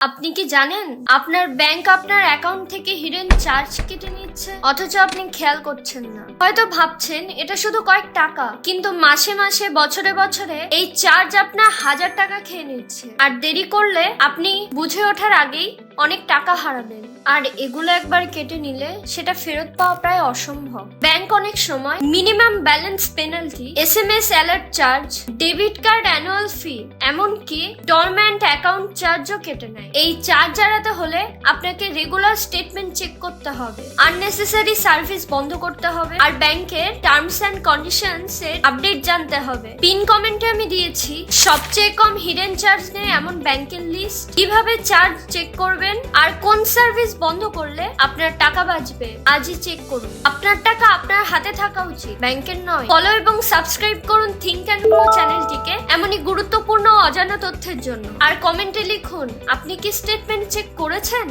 আপনি কি জানেন? আপনার ব্যাংক আপনার অ্যাকাউন্ট থেকে হিডেন চার্জ কেটে নিচ্ছে। অথচ আপনি খেয়াল করছেন না। হয়তো ভাবছেন, এটা শুধু কয়েক টাকা। কিন্তু মাসে মাসে, বছরে বছরে এই চার্জ আপনার হাজার টাকা খেয়ে নিচ্ছে। আর দেরি করলে আপনি বুঝে ওঠার আগেই অনেক টাকা হারাবেন আর এগুলো একবার কেটে নিলে সেটা ফেরত পাওয়া প্রায় অসম্ভব। ব্যাংক অনেক সময় minimum balance penalty S M S alert charge, debit card annual fee, এমনকি ডরম্যান্ট অ্যাকাউন্ট চার্জও কেটে নেয়। এই চার্জ এড়াতে হলে আপনাকে রেগুলার স্টেটমেন্ট চেক করতে হবে। আননেসেসারি সার্ভিস বন্ধ করতে হবে। আর ব্যাংকের টার্মস অ্যান্ড কন্ডিশনস এর আপডেট জানতে হবে। পিন কমেন্টে আমি দিয়েছি, সবচেয়ে কম হিডেন চার্জ নেই এমন ব্যাংকের লিস্ট কীভাবে চার্জ চেক করবেন আর কোন সার্ভিস বন্ধ করলে আপনার টাকা বাঁচবে, আজই চেক করুন। আপনার টাকা আপনার হাতে থাকা উচিত, ব্যাংকের নয়। ফলো এবং সাবস্ক্রাইব করুন থিঙ্ক অ্যান্ড গ্রো চ্যানেলটিকে এমনই গুরুত্বপূর্ণ অজানা তথ্যের জন্য। আর কমেন্টে লিখুন, আপনি কি স্টেটমেন্ট চেক করেছেন?